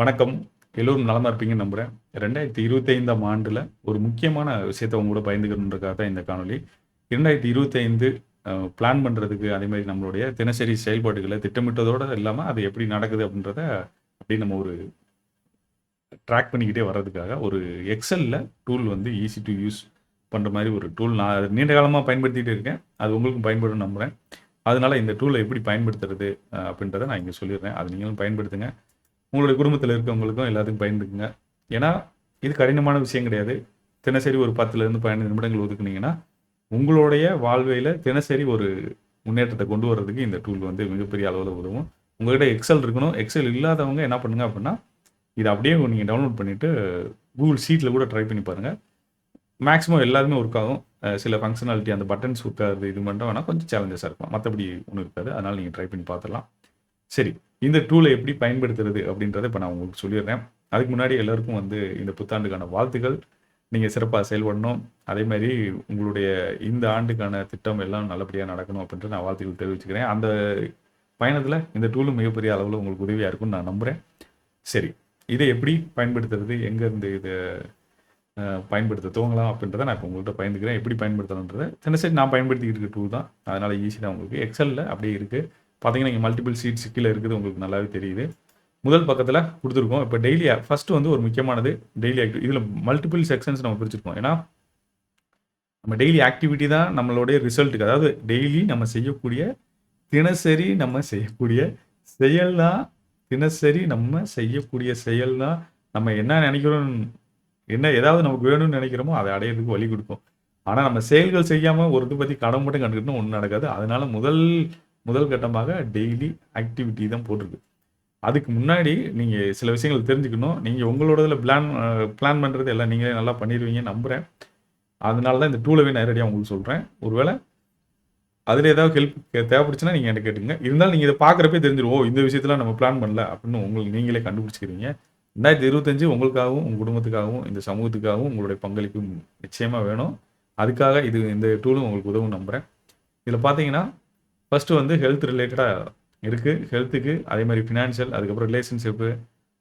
வணக்கம். எல்லோரும் நலமா இருப்பீங்கன்னு நம்புறேன். ரெண்டாயிரத்தி இருபத்தைந்தாம் ஆண்டில் ஒரு முக்கியமான விஷயத்தை உங்க கூட பயந்துக்கணுன்றக்காக தான் இந்த காணொலி இரண்டாயிரத்தி இருபத்தைந்து பிளான் பண்ணுறதுக்கு அதே மாதிரி நம்மளுடைய தினசரி செயல்பாடுகளை திட்டமிட்டதோடு இல்லாமல் அது எப்படி நடக்குது அப்படின்றத அப்படி நம்ம ஒரு ட்ராக் பண்ணிக்கிட்டே வர்றதுக்காக ஒரு எக்ஸலில் டூல் வந்து ஈஸி டு யூஸ் பண்ணுற மாதிரி ஒரு டூல் நான் நீண்ட காலமாக பயன்படுத்திட்டு இருக்கேன். அது உங்களுக்கும் பயன்படும் நம்புகிறேன் அதனால இந்த டூலை எப்படி பயன்படுத்துறது அப்படின்றத நான் இங்கே சொல்லிடுறேன். அது நீங்களும் பயன்படுத்துங்க. உங்களுடைய குடும்பத்தில் இருக்கவங்களுக்கும் எல்லாத்துக்கும் பயந்துக்குங்க. ஏன்னா இது கடினமான விஷயம் கிடையாது. தினசரி ஒரு பத்துலேருந்து பதினைந்து நிமிடங்கள் ஒதுக்குனீங்கன்னா உங்களுடைய வாழ்வையில் தினசரி ஒரு முன்னேற்றத்தை கொண்டு வர்றதுக்கு இந்த டூல் வந்து மிகப்பெரிய அளவில் உதவும். உங்கள்கிட்ட எக்ஸல் இருக்கணும். எக்ஸல் இல்லாதவங்க என்ன பண்ணுங்க அப்படின்னா இதை அப்படியே நீங்கள் டவுன்லோட் பண்ணிவிட்டு கூகுள் ஷீட்டில் கூட ட்ரை பண்ணி பாருங்கள் மேக்ஸிமம் எல்லாருமே ஒர்க் ஆகும். சில ஃபங்க்ஷனாலிட்டி அந்த பட்டன்ஸ் ஒர்க்காது இது மட்டும் வேணால் கொஞ்சம் சேலஞ்சஸாக இருக்கும். மற்றபடி ஒன்றும் இருக்காது. அதனால் நீங்கள் ட்ரை பண்ணி பார்த்துடலாம். சரி. இந்த டூலை எப்படி பயன்படுத்துறது அப்படின்றத இப்போ நான் உங்களுக்கு சொல்லிடுறேன். அதுக்கு முன்னாடி எல்லாருக்கும் வந்து இந்த புத்தாண்டுக்கான வாழ்த்துக்கள். நீங்கள் சிறப்பாக செயல்படணும். அதே மாதிரி உங்களுடைய இந்த ஆண்டுக்கான திட்டம் எல்லாம் நல்லபடியாக நடக்கணும் அப்படின்ட்டு நான் வாழ்த்துக்கள் தெரிவிச்சுக்கிறேன். அந்த பயணத்தில் இந்த டூலும் மிகப்பெரிய அளவில் உங்களுக்கு உதவியாக இருக்கும்னு நான் நம்புகிறேன் சரி இதை எப்படி பயன்படுத்துறது? எங்கேருந்து இதை பயன்படுத்த துவங்கலாம் அப்படின்றத நான் இப்போ உங்கள்கிட்ட பயந்துக்கிறேன் எப்படி பயன்படுத்தலான்றதை தினசரி நான் பயன்படுத்திக்கிட்டு இருக்க டூல் தான். அதனால் ஈஸி தான் உங்களுக்கு எக்ஸலில் அப்படியே இருக்குது பார்த்தீங்கன்னா இங்கே மல்டிபிள் சீட்ஸ் கீழே இருக்குது உங்களுக்கு நல்லாவே தெரியுது. முதல் பக்கத்தில் கொடுத்துருக்கோம். இப்போ டெய்லி ஃபஸ்ட்டு வந்து ஒரு முக்கியமானது டெய்லி ஆக்டிவிட்டி இதில் மல்டிபிள் செக்ஷன்ஸ் நம்ம பிரிச்சிருக்கோம். ஏன்னா நம்ம டெய்லி ஆக்டிவிட்டி தான் நம்மளுடைய ரிசல்ட்டுக்கு அதாவது டெய்லி நம்ம செய்யக்கூடிய தினசரி நம்ம செய்யக்கூடிய செயல் தான் தினசரி நம்ம செய்யக்கூடிய செயல் தான். நம்ம என்ன நினைக்கிறோம் என்ன ஏதாவது நமக்கு வேணும்னு நினைக்கிறோமோ அதை அடையிறதுக்கு வழி கொடுக்கும். ஆனால் நம்ம செயல்கள் செய்யாமல் ஒரு இது பற்றி கடன் மட்டும் கண்டுக்கிட்டோம் ஒன்றும் நடக்காது. அதனால முதல் முதல் கட்டமாக டெய்லி ஆக்டிவிட்டி தான் போட்டிருக்கு. அதுக்கு முன்னாடி நீங்கள் சில விஷயங்கள் தெரிஞ்சுக்கணும். நீங்கள் உங்களோடதுல பிளான் பிளான் பண்ணுறது எல்லாம் நீங்களே நல்லா பண்ணிடுவீங்கன்னு நம்புகிறேன் அதனால தான் இந்த டூலவே நேரடியாக உங்களுக்கு சொல்கிறேன் ஒருவேளை அதில் ஏதாவது ஹெல்ப் தேவைப்படுச்சுன்னா நீங்கள் என்கிட்ட கேட்டுங்க இருந்தாலும் நீங்கள் இதை பார்க்குறப்பே தெரிஞ்சிருவோம் இந்த விஷயத்தில் நம்ம பிளான் பண்ணல அப்படின்னு உங்களுக்கு நீங்களே கண்டுபிடிச்சிக்கிறீங்க. ரெண்டாயிரத்தி இருபத்தஞ்சு உங்களுக்காகவும் உங்கள் குடும்பத்துக்காகவும் இந்த சமூகத்துக்காகவும் உங்களுடைய பங்களிப்பு நிச்சயமாக வேணும். அதுக்காக இது இந்த டூலும் உங்களுக்கு உதவும் நம்புகிறேன் இதில் பார்த்தீங்கன்னா ஃபஸ்ட்டு வந்து ஹெல்த் ரிலேட்டடாக இருக்குது ஹெல்த்துக்கு அதே மாதிரி ஃபினான்ஷியல் அதுக்கப்புறம் ரிலேஷன்ஷிப்பு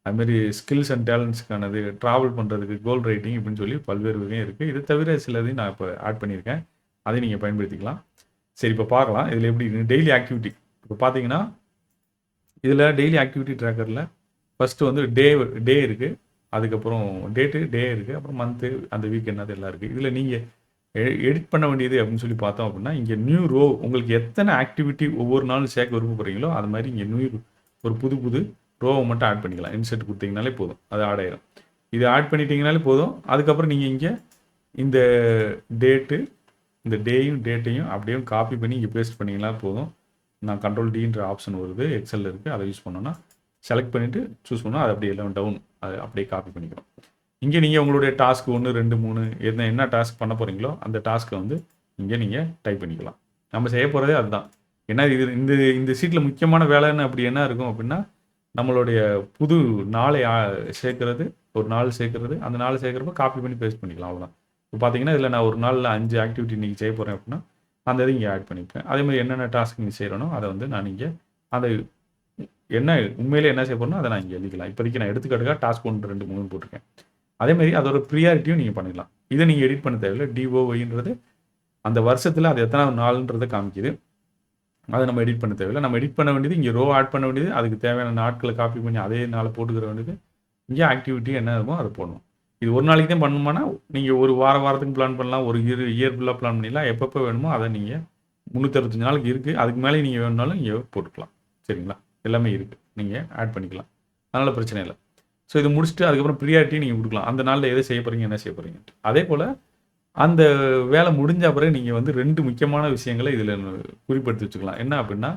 அதுமாரி ஸ்கில்ஸ் அண்ட் டேலண்ட்ஸ்க்கானது ட்ராவல் பண்ணுறதுக்கு கோல் ரைட்டிங் இப்படின்னு சொல்லி பல்வேறு வகையும் இருக்குது இது தவிர சிலதையும் நான் இப்போ ஆட் பண்ணியிருக்கேன். அதையும் நீங்கள் பயன்படுத்திக்கலாம். சரி இப்போ பார்க்கலாம். இதில் எப்படி டெய்லி ஆக்டிவிட்டி இப்போ பார்த்தீங்கன்னா இதில் டெய்லி ஆக்டிவிட்டி ட்ராக்கரில் ஃபஸ்ட்டு வந்து டே டே இருக்குது அதுக்கப்புறம் டேட்டு டே இருக்குது அப்புறம் மந்த்து அந்த வீக் என்னது எல்லாம் இருக்குது இதில் நீங்கள் எடிட் பண்ண வேண்டியது அப்படின்னு சொல்லி பார்த்தோம் அப்படின்னா இங்கே நியூ ரோ உங்களுக்கு எத்தனை ஆக்டிவிட்டி ஒவ்வொரு நாளும் சேர்க்க விருப்பப்படுறீங்களோ அது மாதிரி இங்கே நியூ ஒரு புது புது ரோவை மட்டும் ஆட் பண்ணிக்கலாம். இன்செர்ட் கொடுத்தீங்கனாலே போதும். அது ஆட் ஆயிரும். இது ஆட் பண்ணிட்டீங்கனாலே போதும். அதுக்கப்புறம் நீங்கள் இங்கே இந்த டேட்டு இந்த டேயும் டேட்டையும் அப்படியே காப்பி பண்ணி இங்கே பேஸ்ட் பண்ணிங்கன்னா போதும். நான் கண்ட்ரோல் டின்ற ஆப்ஷன் வருது. எக்ஸலில் இருக்குது அதை யூஸ் பண்ணோன்னா செலக்ட் பண்ணிவிட்டு சூஸ் பண்ணால் அது அப்படியே எல்லாம் டவுன் அது அப்படியே காப்பி பண்ணிக்கிறோம் இங்கே நீங்கள் உங்களுடைய டாஸ்க் ஒன்று ரெண்டு மூணு என்ன என்ன டாஸ்க் பண்ண போகிறீங்களோ அந்த டாஸ்க்கை வந்து இங்கே நீங்கள் டைப் பண்ணிக்கலாம். நம்ம செய்ய போகிறதே அதுதான். ஏன்னா இது இந்த இந்த சீட்டில் முக்கியமான வேலைன்னு அப்படி என்ன இருக்கும் அப்படின்னா நம்மளுடைய புது நாளை சேர்க்கறது ஒரு நாள் சேர்க்கறது அந்த நாள் சேர்க்குறப்ப காப்பி பண்ணி பேஸ்ட் பண்ணிக்கலாம் அவ்வளோதான் இப்போ பார்த்தீங்கன்னா இதில் நான் ஒரு நாளில் அஞ்சு ஆக்டிவிட்டி நீங்கள் செய்ய போகிறேன் அப்படின்னா அந்த இதை இங்கே ஆட் பண்ணிப்பேன். அதே மாதிரி என்னென்ன டாஸ்க் நீங்கள் செய்கிறனோ அதை வந்து நான் இங்கே அந்த என்ன உண்மையிலே என்ன செய்ய போறேனோ அதை நான் இங்கே எழுதிக்கலாம். இப்போதைக்கு நான் எடுத்துக்காட்டுக்காக டாஸ்க் ஒன்று ரெண்டு மூணு போட்டிருக்கேன். அதே மாதிரி அதோட ப்ரியாரிட்டியும் நீங்கள் பண்ணிடலாம். இதை நீங்கள் எடிட் பண்ண தேவையில்லை. டிஓஒய்ன்றது அந்த வருஷத்தில் அது எத்தனாவது நாளுன்றதை காமிக்குது. அதை நம்ம எடிட் பண்ண தேவையில்லை. நம்ம எடிட் பண்ண வேண்டியது இங்கே ரோ ஆட் பண்ண வேண்டியது அதுக்கு தேவையான நாட்களை காப்பி பண்ணி அதே நாளை போட்டுக்கிற வேண்டியது இங்கே ஆக்டிவிட்டி என்ன இருக்குமோ அதை போடணும். இது ஒரு நாளைக்கு தான் பண்ணணுமானா நீங்கள் ஒரு வார வாரத்துக்கு பிளான் பண்ணலாம் ஒரு இயர் இயர் ஃபுல்லாக பிளான் பண்ணிடலாம். எப்பப்போ வேணுமோ அதை நீங்கள் முந்நூற்றறுபத்தஞ்சு நாளைக்கு இருக்குது அதுக்கு மேலே நீங்கள் வேணுனாலும் இங்கே போட்டுக்கலாம். சரிங்களா? எல்லாமே இருக்குது நீங்கள் ஆட் பண்ணிக்கலாம். அதனால் பிரச்சனை இல்லை. ஸோ இது முடிச்சுட்டு அதுக்கப்புறம் ப்ரியாரிட்டி நீங்கள் கொடுக்கலாம். அந்த நாளில் எதை செய்ய போகிறீங்க என்ன செய்ய போகிறீங்க அதே போல் அந்த வேலை முடிஞ்ச பிறகு நீங்கள் வந்து ரெண்டு முக்கியமான விஷயங்களை இதில் குறிப்பெடுத்து வச்சுக்கலாம். என்ன அப்படின்னா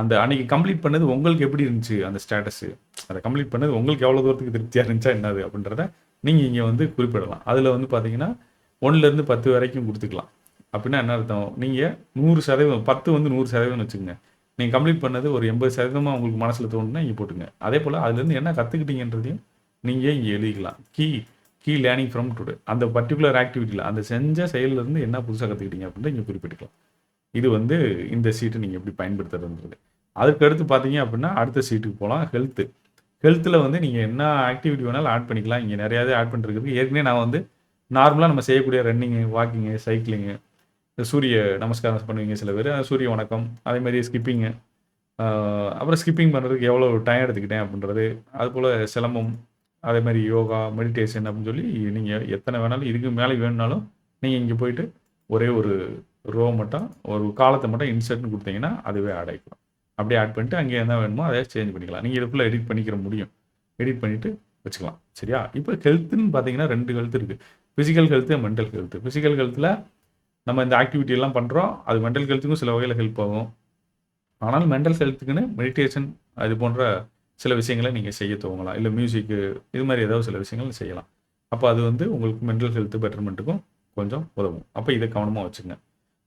அந்த அன்னைக்கு கம்ப்ளீட் பண்ணது உங்களுக்கு எப்படி இருந்துச்சு அந்த ஸ்டேட்டஸு அதை கம்ப்ளீட் பண்ணது உங்களுக்கு எவ்வளோ தூரத்துக்கு திருப்தியாக இருந்துச்சா என்னது அப்படின்றத நீங்கள் இங்கே வந்து குறிப்பிடலாம். அதில் வந்து பார்த்தீங்கன்னா ஒன்றுலேருந்து பத்து வரைக்கும் கொடுத்துக்கலாம். அப்படின்னா என்ன அர்த்தம்? நீங்கள் நூறு சதவீதம் பத்து வந்து நூறு சதவீதம் வச்சுக்கோங்க. நீங்கள் கம்ப்ளீட் பண்ணது ஒரு எண்பது சதவீதமாக உங்களுக்கு மனசில் தோணுன்னா இங்கே போட்டுங்க. அதே போல் அதுலேருந்து என்ன கற்றுக்கிட்டீங்கன்றதையும் நீங்கள் இங்கே எழுதிக்கலாம்? Key key learning from today அந்த பர்டிகுலர் ஆக்டிவிட்டியில் அந்த செஞ்ச செயல்லேருந்து என்ன புதுசாக கற்றுக்கிட்டீங்க அப்படின்றத இங்கே குறிப்பிட்டுக்கலாம். இது வந்து இந்த சீட்டை நீங்கள் எப்படி பயன்படுத்துறதுன்றது. அதுக்கு அடுத்து பார்த்தீங்க அப்படின்னா அடுத்த சீட்டுக்கு போகலாம் ஹெல்த்து ஹெல்த்தில் வந்து நீங்கள் என்ன ஆக்டிவிட்டி வேணாலும் ஆட் பண்ணிக்கலாம். இங்கே நிறையாவே ஆட் பண்ணிருக்குது ஏற்கனவே நான் வந்து நார்மலாக நம்ம செய்யக்கூடிய ரன்னிங்கு வாக்கிங்கு சைக்கிளிங்கு சூரிய நமஸ்காரம் பண்ணுவீங்க சில பேர். சூரிய வணக்கம். அதே மாதிரி ஸ்கிப்பிங்கு அப்புறம் ஸ்கிப்பிங் பண்ணுறதுக்கு எவ்வளோ டைம் எடுத்துக்கிட்டேன் அப்படின்றது. அதுபோல் சிலம்பம் அதே மாதிரி யோகா மெடிடேஷன் அப்படின்னு சொல்லி நீங்கள் எத்தனை வேணாலும் இதுக்கு மேலே வேணும்னாலும் நீங்கள் இங்கே போயிட்டு ஒரே ஒரு ரோ மட்டும் ஒரு காலத்தை மட்டும் இன்சர்ட்னு கொடுத்தீங்கன்னா அதுவே ஆட் ஆகிக்கலாம் அப்படியே ஆட் பண்ணிட்டு அங்கே என்ன வேணுமோ அதை சேஞ்ச் பண்ணிக்கலாம். நீங்கள் இதுக்குள்ளே எடிட் பண்ணிக்கிற முடியும். எடிட் பண்ணிவிட்டு வச்சுக்கலாம். சரியா? இப்போ ஹெல்த்துன்னு பார்த்தீங்கன்னா ரெண்டு ஹெல்த் இருக்குது physical health mental health physical ஹெல்த்தில் நம்ம இந்த ஆக்டிவிட்டி எல்லாம் பண்ணுறோம் அது மென்டல் ஹெல்த்துக்கும் சில வகையில் ஹெல்ப் ஆகும். ஆனால் மென்டல் ஹெல்த்துக்குன்னு மெடிடேஷன் அது போன்ற சில விஷயங்களை நீங்கள் செய்ய துவங்கலாம். இல்லை மியூசிக்கு இது மாதிரி ஏதாவது சில விஷயங்கள் செய்யலாம். அப்போ அது வந்து உங்களுக்கு மென்டல் ஹெல்த் பெட்டர்மெண்ட்டுக்கும் கொஞ்சம் உதவும். அப்போ இதை கவனமாக வச்சுங்க.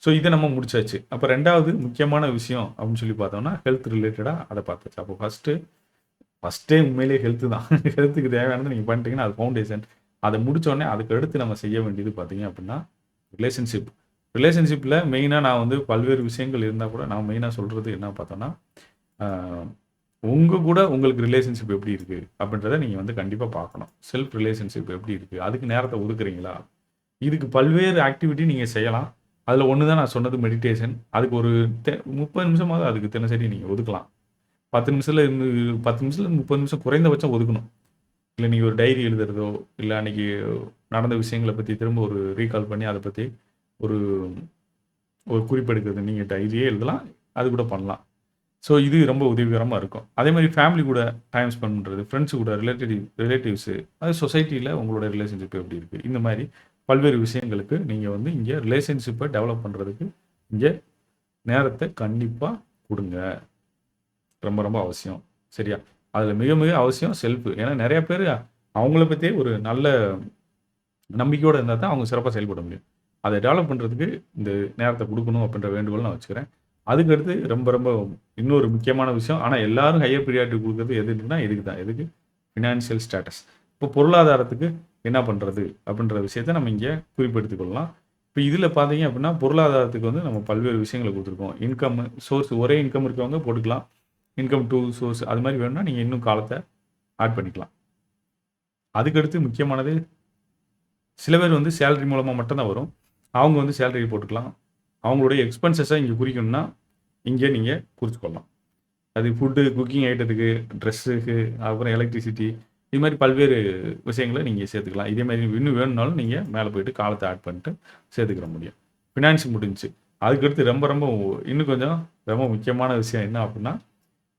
ஸோ இதை நம்ம முடிச்சாச்சு. அப்போ ரெண்டாவது முக்கியமான விஷயம் அப்படின்னு சொல்லி பார்த்தோம்னா ஹெல்த் ரிலேட்டடாக அதை பார்த்தாச்சு. அப்போ ஃபஸ்ட்டு ஃபஸ்ட்டே உண்மையிலேயே ஹெல்த்து தான். ஹெல்த்துக்கு தேவையானது நீங்கள் பண்ணிட்டீங்கன்னா அது ஃபவுண்டேஷன் அதை முடித்தோடனே அதுக்கு அடுத்து நம்ம செய்ய வேண்டியது பார்த்தீங்க அப்படின்னா ரிலேஷன்ஷிப் ரிலேஷன்ஷிப்பில் மெயினாக நான் வந்து பல்வேறு விஷயங்கள் இருந்தால் கூட நான் மெயினாக சொல்கிறது என்ன பார்த்தோன்னா உங்கள் கூட உங்களுக்கு ரிலேஷன்ஷிப் எப்படி இருக்குது அப்படின்றத நீங்கள் வந்து கண்டிப்பாக பார்க்கணும். செல்ஃப் ரிலேஷன்ஷிப் எப்படி இருக்குது அதுக்கு நேரத்தை ஒதுக்குறீங்களா? இதுக்கு பல்வேறு ஆக்டிவிட்டி நீங்கள் செய்யலாம். அதில் ஒன்று தான் நான் சொன்னது மெடிடேஷன் அதுக்கு ஒரு தெ முப்பது நிமிஷமாவது அதுக்கு தினசரி நீங்கள் ஒதுக்கலாம். பத்து நிமிஷத்தில் இருந்து பத்து நிமிஷத்தில் முப்பது நிமிஷம் குறைந்தபட்சம் ஒதுக்கணும். இல்லை நீங்கள் ஒரு டைரி எழுதுறதோ இல்லை அன்றைக்கி நடந்த விஷயங்களை பற்றி திரும்ப ஒரு ரீகால் பண்ணி அதை பற்றி ஒரு ஒரு குறிப்பெடுக்கிறது. நீங்கள் டைரியே எழுதலாம் அது கூட பண்ணலாம். ஸோ இது ரொம்ப உதவிகரமாக இருக்கும். அதே மாதிரி ஃபேமிலி கூட டைம் ஸ்பெண்ட் பண்ணுறது ஃப்ரெண்ட்ஸு கூட ரிலேட்டிவ் ரிலேட்டிவ்ஸு அது சொசைட்டியில் உங்களோட ரிலேஷன்ஷிப் எப்படி இருக்குது இந்த மாதிரி பல்வேறு விஷயங்களுக்கு நீங்கள் வந்து இங்கே ரிலேஷன்ஷிப்பை டெவலப் பண்ணுறதுக்கு இங்கே நேரத்தை கண்டிப்பாக கொடுங்க. ரொம்ப ரொம்ப அவசியம். சரியா? அதில் மிக மிக அவசியம் செல்ஃபு ஏன்னா நிறையா பேர் அவங்கள பற்றியே ஒரு நல்ல நம்பிக்கையோடு இருந்தால் தான் அவங்க சிறப்பாக செயல்பட முடியும். அதை டெவலப் பண்ணுறதுக்கு இந்த நேரத்தை கொடுக்கணும் அப்படின்ற வேண்டுகோள் நான் வச்சுக்கிறேன். அதுக்கடுத்து ரொம்ப ரொம்ப இன்னொரு முக்கியமான விஷயம் ஆனால் எல்லாரும் ஹையர் ப்ரியாரிட்டி கொடுக்குறது எதுக்குன்னா எதுக்கு தான் எதுக்கு ஃபினான்ஷியல் ஸ்டேட்டஸ் இப்போ பொருளாதாரத்துக்கு என்ன பண்ணுறது அப்படின்ற விஷயத்த நம்ம இங்கே குறிப்பிடுத்து கொள்ளலாம். இப்போ இதில் பார்த்தீங்க அப்படின்னா பொருளாதாரத்துக்கு வந்து நம்ம பல்வேறு விஷயங்களை கொடுத்துருக்கோம். இன்கம் சோர்ஸ் ஒரே இன்கம் இருக்கவங்க போட்டுக்கலாம். இன்கம் டூ சோர்ஸ் அது மாதிரி வேணும்னா நீங்கள் இன்னும் காலத்தை ஆட் பண்ணிக்கலாம். அதுக்கடுத்து முக்கியமானது சில பேர் வந்து சேலரி மூலமாக மட்டும்தான் வரும். அவங்க வந்து சேலரி போட்டுக்கலாம். அவங்களுடைய எக்ஸ்பென்சஸை இங்கே குறிக்கணும்னா இங்கே நீங்கள் குறிச்சிக்கொள்ளலாம். அது ஃபுட்டு குக்கிங் ஐட்டத்துக்கு ட்ரெஸ்ஸுக்கு அப்புறம் எலக்ட்ரிசிட்டி இது மாதிரி பல்வேறு விஷயங்களை நீங்கள் சேர்த்துக்கலாம். இதே மாதிரி இன்னும் வேணும்னாலும் நீங்கள் மேலே போயிட்டு காலத்தை ஆட் பண்ணிட்டு சேர்த்துக்கிற முடியும். ஃபினான்ஸ் முடிஞ்சு அதுக்கடுத்து ரொம்ப ரொம்ப இன்னும் கொஞ்சம் ரொம்ப முக்கியமான விஷயம் என்ன அப்படின்னா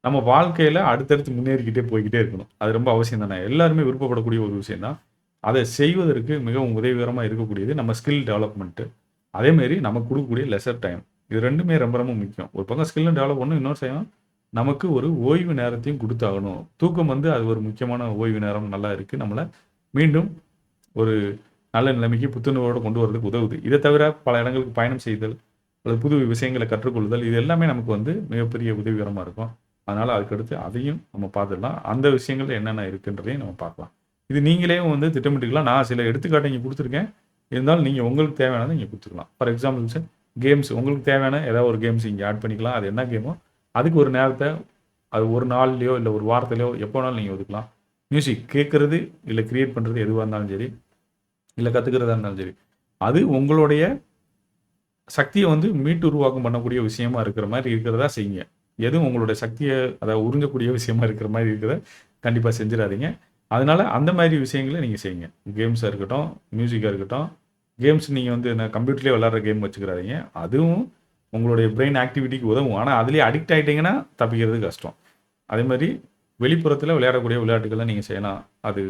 நம்ம வாழ்க்கையில் அடுத்தடுத்து முன்னேறிக்கிட்டே போய்கிட்டே இருக்கணும். அது ரொம்ப அவசியம் தானே. எல்லாருமே விருப்பப்படக்கூடிய ஒரு விஷயம் தான் அதை செய்வதற்கு மிகவும் உதவிகரமாக இருக்கக்கூடியது நம்ம ஸ்கில் டெவலப்மெண்ட்டு அதேமாரி நம்ம கொடுக்கக்கூடிய லெசர் டைம் இது ரெண்டுமே ரொம்ப ரொம்ப முக்கியம். ஒரு பக்கம் ஸ்கில்லும் டெவலப் பண்ணணும் இன்னொரு செய்யணும் நமக்கு ஒரு ஓய்வு நேரத்தையும் கொடுத்தாகணும். தூக்கம் வந்து அது ஒரு முக்கியமான ஓய்வு நேரம் நல்லா இருக்குது நம்மளை மீண்டும் ஒரு நல்ல நிலைமைக்கு புத்துணர்வோடு கொண்டு வரதுக்கு உதவுது. இதை தவிர பல இடங்களுக்கு பயணம் செய்தல் அல்லது புது விஷயங்களை கற்றுக்கொள்ளுதல் இது எல்லாமே நமக்கு வந்து மிகப்பெரிய உதவிகரமாக இருக்கும். அதனால் அதுக்கடுத்து அதையும் நம்ம பார்த்துடலாம். அந்த விஷயங்கள் என்னென்ன இருக்குன்றதையும் நம்ம பார்க்கலாம். இது நீங்களே வந்து திட்டமிட்டுக்கலாம். நான் சில எடுத்துக்காட்டை இங்கே கொடுத்துருக்கேன். இருந்தாலும் நீங்கள் உங்களுக்கு தேவையானதை இங்கே கொடுத்துக்கலாம் ஃபார் எக்ஸாம்பிள் சார் கேம்ஸ் உங்களுக்கு தேவையான ஏதாவது ஒரு கேம்ஸ் இங்கே ஆட் பண்ணிக்கலாம். அது என்ன கேமோ அதுக்கு ஒரு நேரத்தை அது ஒரு நாள்லையோ இல்லை ஒரு வாரத்துலையோ எப்போ வேணாலும் நீங்கள் ஒதுக்கலாம். மியூசிக் கேட்குறது இல்லை க்ரியேட் பண்ணுறது எதுவாக இருந்தாலும் சரி இல்லை கற்றுக்கிறதா இருந்தாலும் சரி அது உங்களுடைய சக்தியை வந்து மீட்டு உருவாக்கம் பண்ணக்கூடிய விஷயமா இருக்கிற மாதிரி இருக்கிறதா செய்யுங்க. எதுவும் உங்களுடைய சக்தியை அதை உறிஞ்சக்கூடிய விஷயமா இருக்கிற மாதிரி இருக்கிறத கண்டிப்பாக செஞ்சிடாதீங்க. அதனால அந்த மாதிரி விஷயங்களை நீங்கள் செய்யுங்க. கேம்ஸாக இருக்கட்டும் மியூசிக்காக இருக்கட்டும் கேம்ஸ் நீங்கள் வந்து என்ன கம்ப்யூட்டர்லேயே விளாட்ற கேம் வச்சுக்கிறாதீங்க. அதுவும் உங்களுடைய பிரெயின் ஆக்டிவிட்டிக்கு உதவும். ஆனால் அதுலேயே அடிக்ட் ஆகிட்டிங்கன்னா தப்பிக்கிறது கஷ்டம். அதே மாதிரி வெளிப்புறத்தில் விளையாடக்கூடிய விளையாட்டுகளை நீங்கள் செய்யலாம். அது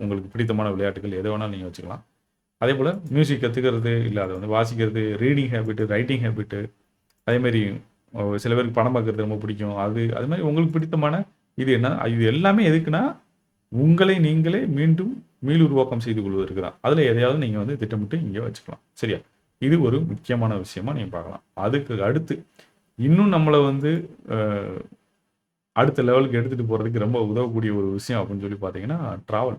உங்களுக்கு பிடித்தமான விளையாட்டுகள் எதை வேணாலும் நீங்கள் வச்சுக்கலாம். அதே போல் மியூசிக் கற்றுக்கிறது இல்லை அதை வந்து வாசிக்கிறது ரீடிங் ஹேபிட்டு ரைட்டிங் ஹேபிட்டு அதேமாரி சில பேருக்கு படம் பார்க்குறது ரொம்ப பிடிக்கும். அது அது மாதிரி உங்களுக்கு பிடித்தமான இது என்ன இது எல்லாமே எதுக்குன்னா உங்களை நீங்களே மீண்டும் மீளுருவாக்கம் செய்து கொள்வதற்கு தான் அதில் எதையாவது நீங்கள் வந்து திட்டமிட்டு இங்கே வச்சுக்கலாம். சரியா? இது ஒரு முக்கியமான விஷயமா நீங்கள் பார்க்கலாம். அதுக்கு அடுத்து இன்னும் நம்மளை வந்து அடுத்த லெவலுக்கு எடுத்துகிட்டு போகிறதுக்கு ரொம்ப உதவக்கூடிய ஒரு விஷயம் அப்படின்னு சொல்லி பார்த்தீங்கன்னா ட்ராவல்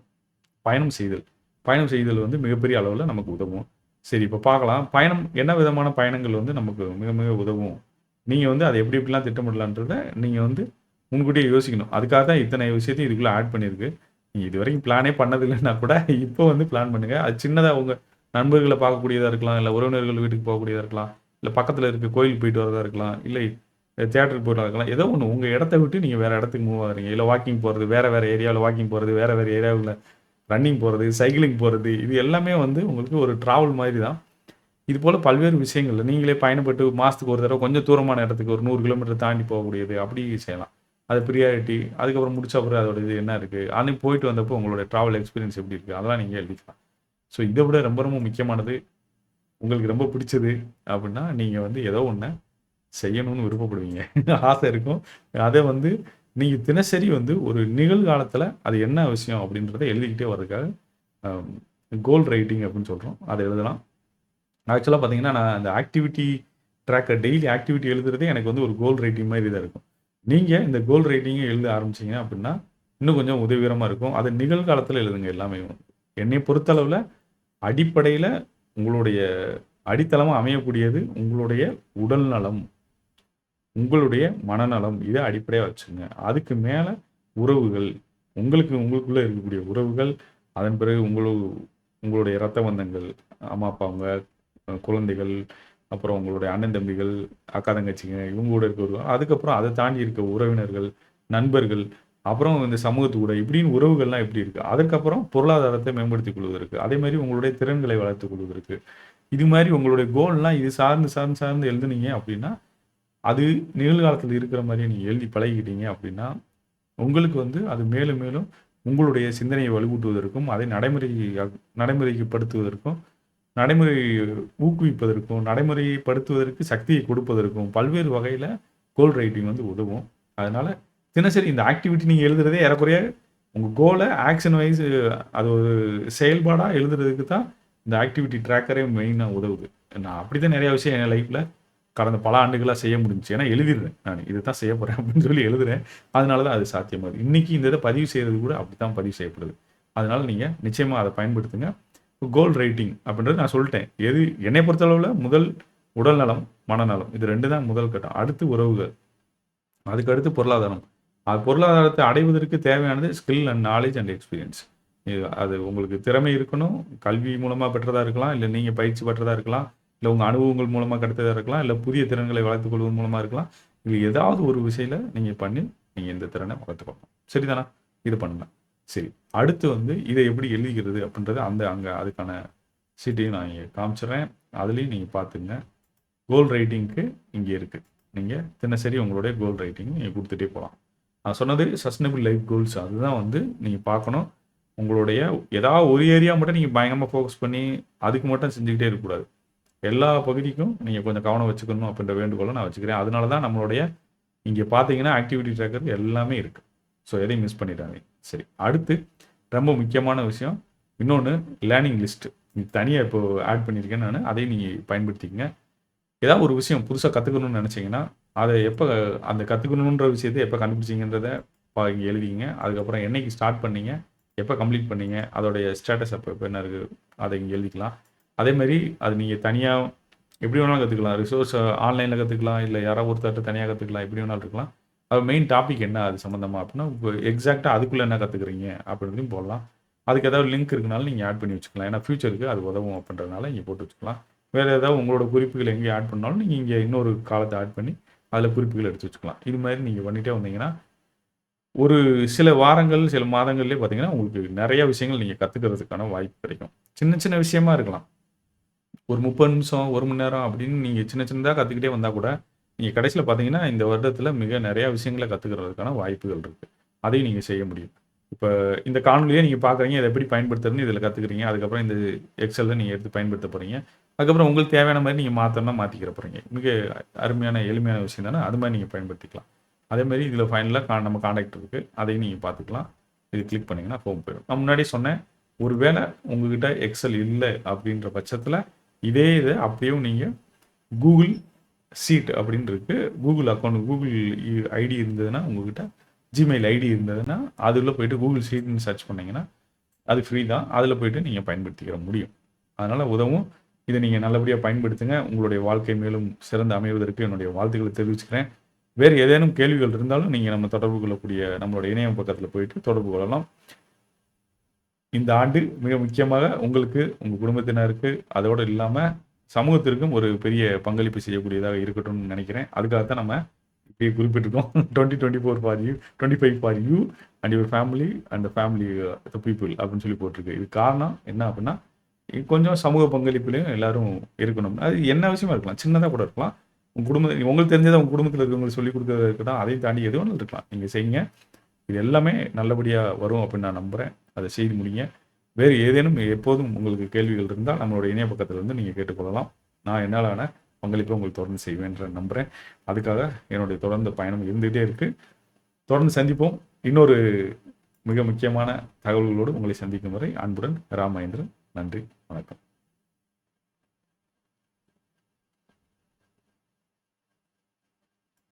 பயணம் செய்தல். பயணம் செய்தல் வந்து மிகப்பெரிய அளவில் நமக்கு உதவும். சரி இப்போ பார்க்கலாம். பயணம் என்ன விதமான பயணங்கள் வந்து நமக்கு மிக மிக உதவும்? நீங்கள் வந்து அதை எப்படி எப்படிலாம் திட்டமிடலான்றத நீங்கள் வந்து முன்கூட்டியே யோசிக்கணும். அதுக்காக தான் இத்தனை விஷயத்தையும் இதுக்குள்ளே ஆட் பண்ணியிருக்கு. நீங்கள் இது வரைக்கும் பிளானே பண்ணதில்லைன்னா கூட இப்போ வந்து பிளான் பண்ணுங்கள் அது சின்னதாக உங்கள் நண்பர்களை பார்க்கக்கூடியதாக இருக்கலாம் இல்லை உறவினர்கள் வீட்டுக்கு போகக்கூடியதாக இருக்கலாம் இல்லை பக்கத்தில் இருக்க கோயிலுக்கு போயிட்டு வரதா இருக்கலாம் இல்லை தேட்டருக்கு போயிட்டு இருக்கலாம். ஏதோ ஒன்று உங்கள் இடத்த விட்டு நீங்கள் வேறு இடத்துக்கு மூவ் ஆகுறீங்க. இல்லை வாக்கிங் போகிறது வேறு வேறு ஏரியாவில் வாக்கிங் போகிறது வேறு வேறு ஏரியாவில் ரன்னிங் போகிறது சைக்கிளிங் போகிறது இது எல்லாமே வந்து உங்களுக்கு ஒரு ட்ராவல் மாதிரி தான். இது போல் பல்வேறு விஷயங்கள் நீங்களே பயணப்பட்டு மாதத்துக்கு ஒரு தடவை கொஞ்சம் தூரமான இடத்துக்கு ஒரு நூறு கிலோமீட்டர் தாண்டி போகக்கூடியது அப்படி செய்யலாம். அது ப்ரியாரிட்டி அதுக்கப்புறம் முடிச்ச அப்புறம் அதோட இது என்ன இருக்குது அன்னைக்கு போயிட்டு வந்தப்போ உங்களோட ட்ராவல் எக்ஸ்பீரியன்ஸ் எப்படி இருக்குது அதெல்லாம் நீங்கள் எழுதிக்கலாம். ஸோ இதை விட ரொம்ப ரொம்ப முக்கியமானது உங்களுக்கு ரொம்ப பிடிச்சது அப்படின்னா நீங்கள் வந்து ஏதோ ஒன்று செய்யணும்னு விருப்பப்படுவீங்க. ஆசை இருக்கும். அதை வந்து நீங்கள் தினசரி வந்து ஒரு நிகழ்காலத்தில் அது என்ன விஷயம் அப்படின்றத எழுதிக்கிட்டே வர்றதுக்காக கோல் ரைட்டிங் அப்படின்னு சொல்கிறோம் அதை எழுதலாம். ஆக்சுவலாக பார்த்தீங்கன்னா நான் அந்த ஆக்டிவிட்டி ட்ராக்கர் டெய்லி ஆக்டிவிட்டி எழுதுறதே எனக்கு வந்து ஒரு கோல் ரைட்டிங் மாதிரி தான் இருக்கும். நீங்கள் இந்த கோல் ரைட்டிங்கை எழுத ஆரம்பிச்சீங்க அப்படின்னா இன்னும் கொஞ்சம் உதவிகரமாக இருக்கும். அது நிகழ்காலத்தில் எழுதுங்க எல்லாமே. என்னை பொறுத்தளவில் அடிப்படையில் உங்களுடைய அடித்தளமாக அமையக்கூடியது உங்களுடைய உடல் நலம். உங்களுடைய மனநலம். இதை அடிப்படையாக வச்சுங்க. அதுக்கு மேலே உறவுகள். உங்களுக்கு உங்களுக்குள்ளே இருக்கக்கூடிய உறவுகள் அதன் பிறகு உங்களு உங்களுடைய இரத்த பந்தங்கள் அம்மா அப்பா அவங்க குழந்தைகள் அப்புறம் உங்களுடைய அண்ணன் தம்பிகள் அக்கா தங்கச்சிங்க இவங்க கூட இருக்கிற அதுக்கப்புறம் அதை தாண்டி இருக்க உறவினர்கள் நண்பர்கள் அப்புறம் இந்த சமூகத்து கூட இப்படின்னு உறவுகள்லாம் எப்படி இருக்குது அதற்கப்புறம் பொருளாதாரத்தை மேம்படுத்திக் கொள்வதற்கு அதே மாதிரி உங்களுடைய திறன்களை வளர்த்துக் கொள்வதற்கு. இது மாதிரி உங்களுடைய கோல்லாம் இது சார்ந்து சார்ந்து சார்ந்து எழுதுனீங்க அப்படின்னா அது நிகழ்காலத்தில் இருக்கிற மாதிரி நீங்கள் எழுதி பழகிக்கிட்டீங்க அப்படின்னா உங்களுக்கு வந்து அது மேலும் மேலும் உங்களுடைய சிந்தனையை வலுவூட்டுவதற்கும் அதை நடைமுறை நடைமுறைப்படுத்துவதற்கும் நடைமுறையை ஊக்குவிப்பதற்கும் நடைமுறைப்படுத்துவதற்கு சக்தியை கொடுப்பதற்கும் பல்வேறு வகையில் கோல் ரைட்டிங் வந்து உதவும். அதனால தினசரி இந்த ஆக்டிவிட்டி நீங்கள் எழுதுறதே ஏறக்குறைய உங்கள் கோலை ஆக்ஷன் வைஸ் அது ஒரு செயல்பாடாக எழுதுறதுக்கு தான் இந்த ஆக்டிவிட்டி ட்ராக்கரே மெயினாக உதவுது. நான் அப்படி தான் நிறைய விஷயம் என் லைஃப்பில் கடந்த பல ஆண்டுகளாக செய்ய முடிஞ்சுச்சு. ஏன்னா எழுதிடுறேன் நான். இதை தான் செய்ய போகிறேன் அப்படின்னு சொல்லி எழுதுறேன். அதனால தான் அது சாத்தியமாகுது. இன்றைக்கி இந்த இதை பதிவு செய்கிறது கூட அப்படி தான் பதிவு செய்யப்படுது. அதனால் நீங்கள் நிச்சயமாக அதை பயன்படுத்துங்க. கோல் ரைட்டிங் அப்படின்றது நான் சொல்லிட்டேன். எது என்னை பொறுத்தளவில் முதல் உடல் நலம் மனநலம் இது ரெண்டு தான் முதல் கட்டம். அடுத்து உறவுகள். அதுக்கு அடுத்து பொருளாதாரம். அது பொருளாதாரத்தை அடைவதற்கு தேவையானது skill and knowledge and experience அது உங்களுக்கு திறமை இருக்கணும் கல்வி மூலமாக பெற்றதாக இருக்கலாம் இல்லை நீங்கள் பயிற்சி பெற்றதாக இருக்கலாம் இல்லை உங்கள் அனுபவங்கள் மூலமாக கிடைத்ததாக இருக்கலாம் இல்லை புதிய திறன்களை வளர்த்துக் கொள்வதன் மூலமாக இருக்கலாம். இது ஏதாவது ஒரு விஷயத்தில் நீங்கள் பண்ணி நீங்கள் இந்த திறனை வளர்த்துக்கணும் சரிதானா? இது பண்ணலாம். சரி அடுத்து வந்து இதை எப்படி எழுதிக்கிறது அப்படின்றது அந்த அங்கே அதுக்கான சீட்டையும் நான் இங்கே காமிச்சிடுறேன். அதுலேயும் நீங்கள் பார்த்துங்க. கோல் ரைட்டிங்க்கு இங்கே இருக்குது நீங்கள் தினசரி உங்களுடைய கோல் ரைட்டிங் நீங்கள் கொடுத்துட்டே போகலாம். நான் சொன்னது சஸ்டைனபிள் லைஃப் கோல்ஸ் அதுதான் வந்து நீங்கள் பார்க்கணும். உங்களுடைய ஏதாவது ஒரு ஏரியா மட்டும் நீங்கள் பயங்கரமாக ஃபோக்கஸ் பண்ணி அதுக்கு மட்டும் செஞ்சுக்கிட்டே இருக்கக்கூடாது. எல்லா பகுதிக்கும் நீங்கள் கொஞ்சம் கவனம் வச்சுக்கணும் அப்படின்ற வேண்டுகோளை நான் வச்சுக்கிறேன். அதனால தான் நம்மளுடைய இங்கே பார்த்தீங்கன்னா ஆக்டிவிட்டி ட்ராக்கர் எல்லாமே இருக்குது ஸோ எதையும் மிஸ் பண்ணிடாதீங்க. சரி அடுத்து ரொம்ப முக்கியமான விஷயம். இன்னொன்று லேர்னிங் லிஸ்ட்டு தனியாக இப்போ ஆட் பண்ணியிருக்கேன் நான். அதையும் நீங்கள் பயன்படுத்திக்கங்க. ஏதாவது ஒரு விஷயம் புதுசாக கற்றுக்கணும்னு நினச்சிங்கன்னா அதை எப்போ அந்த கற்றுக்கணுன்ற விஷயத்தை எப்போ கண்டுபிடிச்சிங்கன்றத இங்கே எழுதிங்க அதுக்கப்புறம் என்னைக்கு ஸ்டார்ட் பண்ணீங்க எப்போ கம்ப்ளீட் பண்ணீங்க அதோடைய ஸ்டேட்டஸ் அப்போ இப்போ என்ன இருக்குது அதை இங்கே எழுதிக்கலாம். அதே மாதிரி அது நீங்கள் தனியாக எப்படி வேணாலும் கற்றுக்கலாம் ரிசோர்ஸ் ஆன்லைனில் கற்றுக்கலாம் இல்லை யாராவது ஒருத்தர்கிட்ட தனியாக கற்றுக்கலாம் எப்படி வேணாலும் இருக்கலாம். அது மெயின் டாபிக் என்ன? அது சம்மந்தமாக அப்படின்னா இப்போ எக்ஸாக்டாக அதுக்குள்ளே என்ன கற்றுக்குறீங்க அப்படின்றதையும் போடலாம். அதுக்கு ஏதாவது லிங்க் இருக்குனாலும் நீங்கள் ஆட் பண்ணி வச்சுக்கலாம். ஏன்னா ஃபியூச்சருக்கு அது உதவும் அப்படின்றதுனால இங்கே போட்டு வச்சுக்கலாம். வேறு ஏதாவது உங்களோட குறிப்புகள் எங்கேயும் ஆட் பண்ணாலும் நீங்கள் இங்கே இன்னொரு காலத்தை ஆட் பண்ணி அதில் குறிப்புகள் எடுத்து வச்சுக்கலாம். இது மாதிரி நீங்கள் பண்ணிகிட்டே வந்தீங்கன்னா ஒரு சில வாரங்கள் சில மாதங்கள்லேயே பார்த்தீங்கன்னா உங்களுக்கு நிறைய விஷயங்கள் நீங்கள் கற்றுக்கிறதுக்கான வாய்ப்பு கிடைக்கும். சின்ன சின்ன விஷயமா இருக்கலாம். ஒரு முப்பது நிமிஷம் ஒரு மணி நேரம் அப்படின்னு நீங்கள் சின்ன சின்னதாக கற்றுக்கிட்டே வந்தால் கூட நீங்கள் கடைசியில் பார்த்தீங்கன்னா இந்த வருடத்தில் மிக நிறையா விஷயங்களை கற்றுக்கிறதுக்கான வாய்ப்புகள் இருக்குது அதையும் நீங்கள் செய்ய முடியும். இப்போ இந்த காணொலியை நீங்கள் பார்க்குறீங்க இதை எப்படி பயன்படுத்துறதுன்னு இதில் கற்றுக்குறீங்க அதுக்கப்புறம் இந்த எக்ஸலில் நீங்கள் எடுத்து பயன்படுத்த போகிறீங்க அதுக்கப்புறம் உங்களுக்கு தேவையான மாதிரி நீங்கள் மாற்றணும்னா மாற்றிக்கிற போகிறீங்க மிக அருமையான எளிமையான விஷயம் தானே அது மாதிரி நீங்கள் பயன்படுத்திக்கலாம். அதேமாதிரி இதில் ஃபைனலாக கா நம்ம காண்டாக்ட் இருக்குது அதையும் நீங்கள் பார்த்துக்கலாம் இது கிளிக் பண்ணிங்கன்னா ஹோம் போயிடும். நான் முன்னாடி சொன்னேன் ஒருவேளை உங்ககிட்ட எக்ஸல் இல்லை அப்படின்ற பட்சத்தில் இதே இதை அப்படியும் நீங்கள் கூகுள் சீட் அப்படின்னு இருக்கு கூகுள் அக்கௌண்ட் கூகுள் ஐடி இருந்ததுன்னா உங்ககிட்ட ஜிமெயில் ஐடி இருந்ததுன்னா அதில் போயிட்டு கூகுள் சீட்னு சர்ச் பண்ணிங்கன்னா அது ஃப்ரீ தான். அதில் போயிட்டு நீங்கள் பயன்படுத்திக்கிற முடியும். அதனால் உதவும். இதை நீங்கள் நல்லபடியாக பயன்படுத்துங்க. உங்களுடைய வாழ்க்கை மேலும் சிறந்து அமைவதற்கு என்னுடைய வாழ்த்துக்களை தெரிவிச்சுக்கிறேன். வேறு ஏதேனும் கேள்விகள் இருந்தாலும் நீங்கள் நம்ம தொடர்பு கொள்ளக்கூடிய நம்மளோட இணையம் பக்கத்தில் போயிட்டு தொடர்பு கொள்ளலாம். இந்த ஆண்டு மிக முக்கியமாக உங்களுக்கு உங்கள் குடும்பத்தினருக்கு அதோடு இல்லாமல் சமூகத்திற்கும் ஒரு பெரிய பங்களிப்பு செய்யக்கூடியதாக இருக்கட்டும்னு நினைக்கிறேன். அதுக்காக தான் நம்ம இப்படி குறிப்பிட்டிருக்கோம். Twenty twenty four for you twenty five for you and your family and family the people அப்படின்னு சொல்லி போட்டிருக்கு. இது காரணம் என்ன அப்படின்னா கொஞ்சம் சமூக பங்களிப்புலையும் எல்லாரும் இருக்கணும். அது என்ன விஷயமா இருக்கலாம்? சின்னதாக கூட இருக்கலாம். உங்கள் குடும்ப உங்களுக்கு தெரிஞ்சதை உங்கள் குடும்பத்தில் இருக்கவங்களுக்கு சொல்லிக் கொடுக்கறது இருக்கட்டும் அதையும் தாண்டி எது இருக்கலாம். நீங்கள் செய்யுங்க. இது எல்லாமே நல்லபடியாக வரும் அப்படின்னு நான் நம்புகிறேன் அதை செய்து முடியுங்க வேறு ஏதேனும் எப்போதும் உங்களுக்கு கேள்விகள் இருந்தால் நம்மளோட இணைய பக்கத்திலிருந்து நீங்கள் கேட்டுக்கொள்ளலாம். நான் என்னாலான பங்களிப்பை உங்களுக்கு தொடர்ந்து செய்வேன்ற நம்புகிறேன் அதுக்காக என்னுடைய தொடர்ந்து பயணம் இருந்துகிட்டே இருக்குது தொடர்ந்து சந்திப்போம். இன்னொரு மிக முக்கியமான தகவல்களோடு உங்களை சந்திக்கும் வரை அன்புடன் ராமேந்திரன். நன்றி. வணக்கம்.